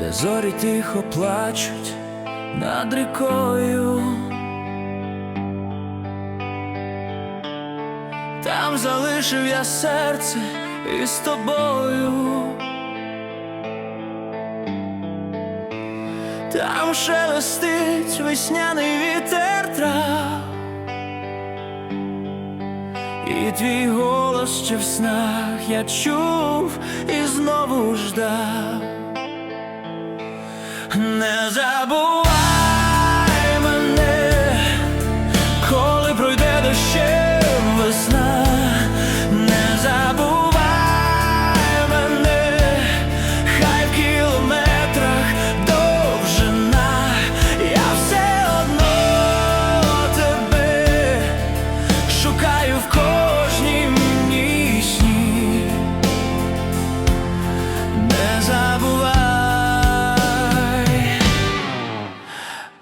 де зорі тихо плачуть над рікою. Там залишив я серце із тобою. Там шелестить весняний вітер трав І твій голос ще в снах я чув і знову ждав. Не забувай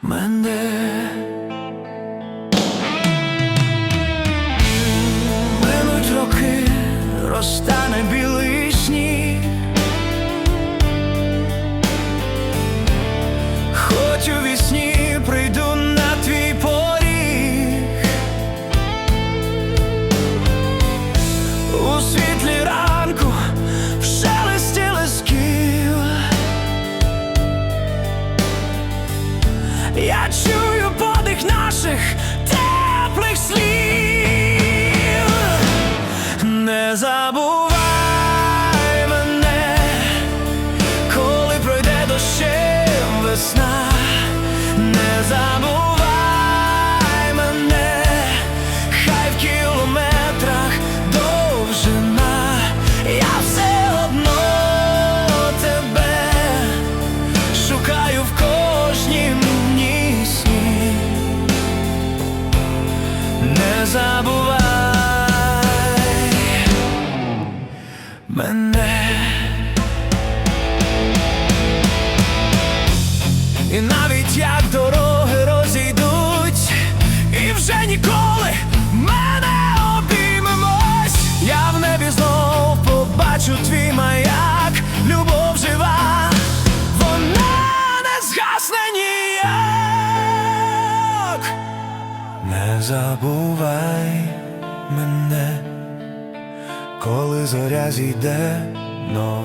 мене. Минуть роки, розтане весна, не забувай мене, хай в кілометрах довжина, я все одно тебе шукаю в кожнім сні. Не забувай мене. Забувай мене, коли зоря зійде нова.